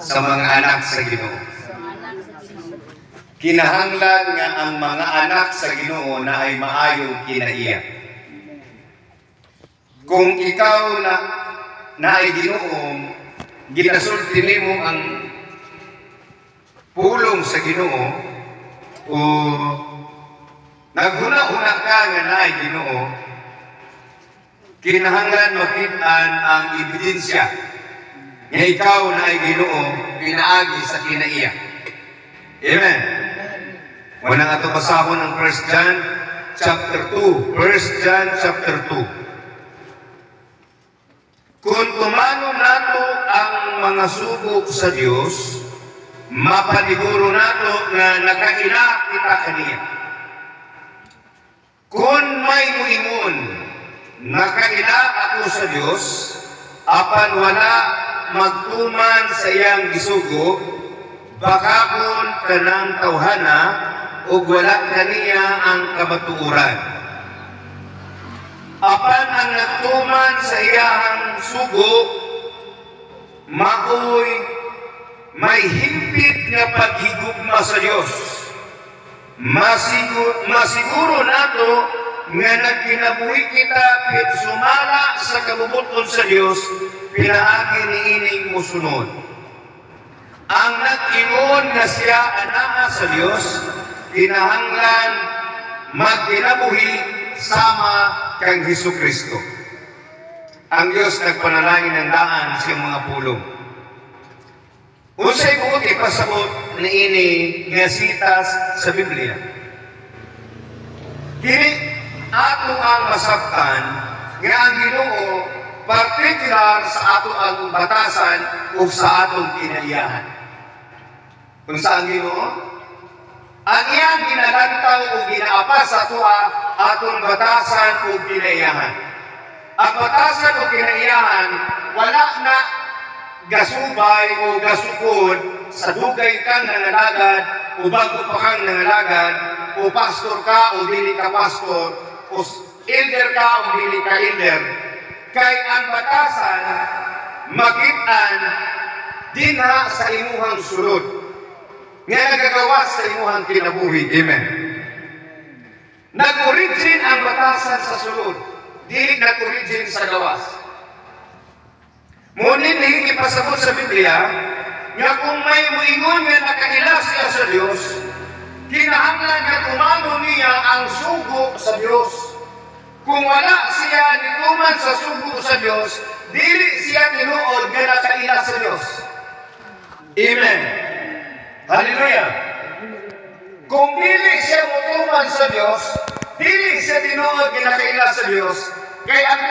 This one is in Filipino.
sa mga anak sa Ginoo. Kinahanglan nga ang mga anak sa Ginoo na ay maayong kinaiya. Kung ikaw na na ay Ginoong ginasulti nimo ang pulong sa Ginoo o naghuna-una ka nga na ay Ginoo kinahanglan makitaan ang ebidensya nga ikaw na ay Ginoo pinaagi sa kinaiya. Amen. Wala nga ito basahon ng 1 John chapter 2. 1 John chapter 2. Kung tumano nato ang mga subok sa Dios, mapaniguro nato nga nakaila kita kaniya. Kung may muingon, nakaila ako sa Dios, apan wala magtuman sa iyang gisugo, bakapon kanang tawhana, ug wala kaniya ang kamatuuran. Apan ang nagtuman sa iyang sugo, maoy may himpit nga paghigugma sa Dios. Masiguro, masiguro nato nga nagkinabuhi kita pit sumala sa kabubuton sa Dios pinaagi ni ining musunod. Ang nag-ingon nga siya anaa sa Dios kinahanglan magkinabuhi sama kang Hesus Kristo. Ang Diyos nagpanalangin ng daan sa mga pulong. Unsay buot ipasabot ni ini nga sitas sa Biblia. Kini ato ang masabtan nga ang Ginoo partikular sa ato ang batasan ug sa atong kinaiyahan. Kung saan Ginoo? Ang iyang ginalantaw o ginaapa sa tuwa atong batasan o kinaiyahan. Ang batasan o kinaiyahan, wala na gasubay o gasukod sa dugay kang nangalagad o bago pa kang nangalagad o pastor ka o dili ka pastor o elder ka o dili ka elder. Kay ang batasan, makitaan dinha sa imuhang sulod nga nagagawas sa imuhang kinabuhi. Amen. Nag-origin ang batasan sa sulod, dili nag-origin sa gawas. Ngunit hindi ipasabot sa Biblia nga kung may muingon nga nakaila siya sa Dios, kinahanglan nga tumano niya ang sugo sa Dios. Kung wala siya nituman sa sugo sa Dios, dili siya tinuod nga nakaila sa Dios. Amen. Hallelujah. Kung dili siya mutuman sa Dios, dili siya tinuod nga nakaila sa Dios, kay ang